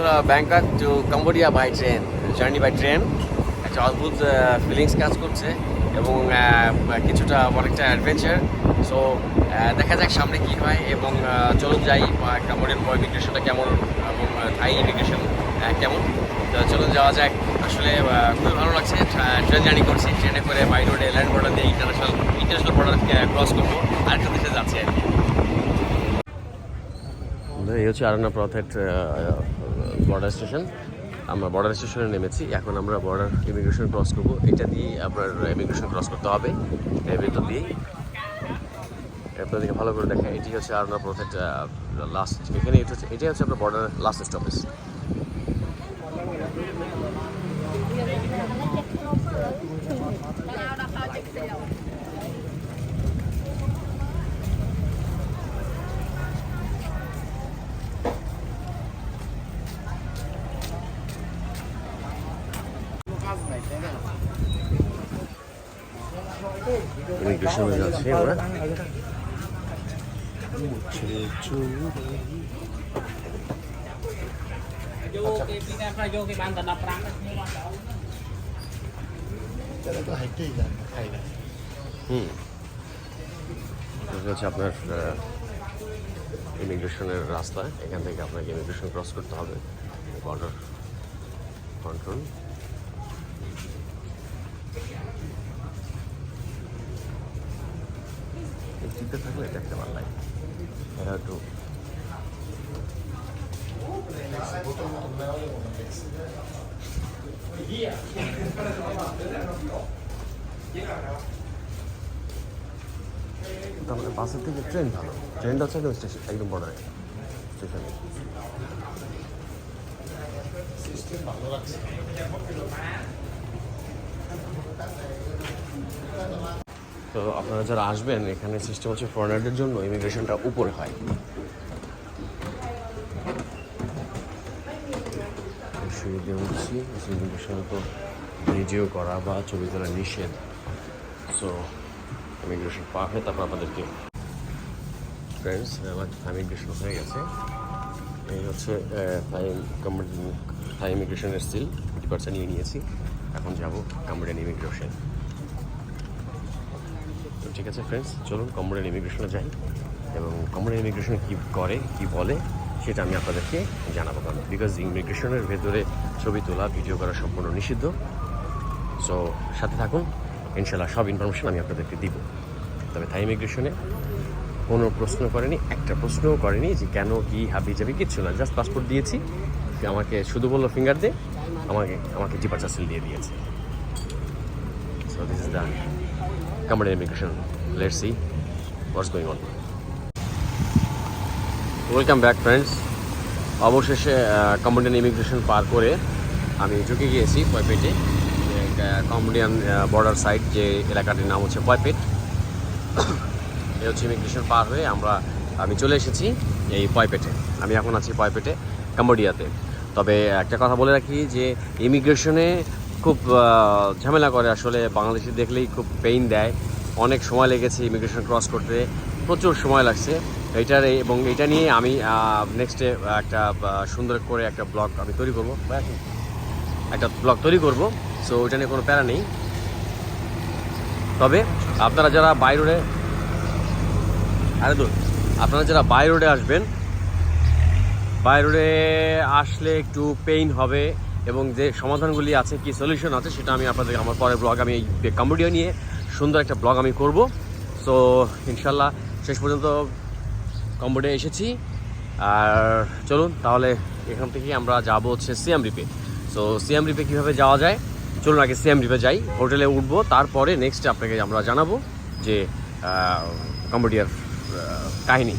বন্ধুরা Bangkok to Cambodia by train journey by train একটা অদ্ভুত ফিলিংস কাজ করছে এবং আহ, কিছুটা অনেকটা অ্যাডভেঞ্চার সো দেখা যাক সামনে কি হয় এবং আহ, চলুন যাই কম্বোডিয়ান ইমিগ্রেশনটা কেমন এবং থাই ইমিগ্রেশন কেমন। চলুন যাওয়া যাক। আসলে খুবই ভালো লাগছে। ট্রেন জার্নি করছি। ট্রেনে করে বাই রোডে ল্যান্ড বর্ডার দিয়ে ইন্টারন্যাশনাল ইন্টারন্যাশনাল বর্ডার ক্রস করব। আরেকটা দেশে যাচ্ছি আর কি। এই হচ্ছে আরানা প্রথেট বর্ডার স্টেশন আমরা বর্ডার স্টেশনে নেমেছি। এখন আমরা বর্ডার ইমিগ্রেশন ক্রস করব। এটা দিয়ে আপনার ইমিগ্রেশন ক্রস করতে হবে। এর ভেতর দিয়েই। আপনাদেরকে ভালো করে দেখা এটি হচ্ছে আরানা প্রথেট লাস্ট এখানে এটা হচ্ছে, এটাই হচ্ছে আপনার বর্ডার লাস্ট স্টপেজ যান খাই না হুম। আপনার ইমিগ্রেশনের রাস্তা। এখান থেকে আপনাকে ইমিগ্রেশন ক্রস করতে হবে। বর্ডার কন্ট্রোল চিন্তা থাকলে দেখতে পারলাই এটা একটু কিন্তু আমাদের বাসের থেকে ট্রেন ভালো। ট্রেনটা হচ্ছে একদম স্টেশন, একদম বর্ডারে স্টেশনে। সিস্টেম ভালো লাগছে। তো আপনারা যারা আসবেন, এখানে সিস্টেম হচ্ছে ফরেনারদের জন্য ইমিগ্রেশনটা উপরে হয়। সুবিধে হচ্ছি তো ভিডিও করা বা ছবি তোলা নিষেধ। সো ইমিগ্রেশন পার হয়ে তারপর আপনাদেরকে ফ্রেন্ডস আমার ইমিগ্রেশন হয়ে গেছে। এই হচ্ছে থাই ইমিগ্রেশনের স্টিল ফিফটি পার্সেন্ট নিয়ে নিয়েছি। এখন যাব কাম্বোডিয়ান ইমিগ্রেশন তো ঠিক আছে ফ্রেন্ডস চলুন কম্বোডিয়ান ইমিগ্রেশনে যাই এবং কম্বোডিয়ান ইমিগ্রেশন কী করে, কি বলে, সেটা আমি আপনাদেরকে জানাব কারণ বিকজ ইমিগ্রেশনের ভেতরে ছবি তোলা ভিডিও করা সম্পূর্ণ নিষিদ্ধ। সো সাথে থাকুন ইনশাল্লাহ সব ইনফরমেশন আমি আপনাদেরকে দিব। তবে থাই ইমিগ্রেশনে কোনো প্রশ্ন করেনি, একটা প্রশ্নও করেনি যে কেন, কি, হাবি যাবি কিচ্ছু না জাস্ট পাসপোর্ট দিয়েছি। আমাকে শুধু বলল ফিঙ্গার দে আমাকে আমাকে ডিপার্চার সিল দিয়ে দিয়েছে। So this is the Cambodian immigration. Let's see what's going on. Welcome back friends অবশেষে কম্বোডিয়ান ইমিগ্রেশন পার করে আমি ঢুকে গিয়েছি পয়পেটে কম্বোডিয়ান বর্ডার সাইড যে এলাকাটির নাম হচ্ছে পয়পেট এ হচ্ছে ইমিগ্রেশন পার হয়ে আমরা, আমি চলে এসেছি এই পয়পেটে আমি এখন আছি পয়পেটে কম্বোডিয়াতে তবে একটা কথা বলে রাখি যে ইমিগ্রেশনে খুব ঝামেলা করে আসলে। বাংলাদেশি দেখলেই খুব পেইন দেয়। অনেক সময় লেগেছে ইমিগ্রেশন ক্রস করতে। প্রচুর সময় লাগছে। এইটার এবং এটা নিয়ে আমি নেক্সটে একটা সুন্দর করে একটা ব্লগ আমি তৈরি করব। একটা ব্লগ তৈরি করব। সো ওইটা নিয়ে কোনো প্যারা নেই। তবে আপনারা যারা বাই রোডে আরে দূর। আপনারা যারা বাই রোডে আসবেন, বাই রোডে আসলে একটু পেইন হবে। এবং যে সমাধানগুলি আছে, কি সলিউশন আছে সেটা আমি আপনাদের, আমার পরের ব্লগ আমি এই কম্বোডিয়া নিয়ে সুন্দর একটা ব্লগ আমি করব। সো ইনশাল্লাহ শেষ পর্যন্ত কম্বোডিয়া এসেছি। আর চলুন, তাহলে এখান থেকে আমরা যাব হচ্ছে Siem Reap so Siem Reap কীভাবে যাওয়া যায়? চলুন আগে সিএম রিপে যাই, হোটেলে উঠবো, তারপরে নেক্সট আপনাকে আমরা জানাব যে কম্বোডিয়ার কাহিনী।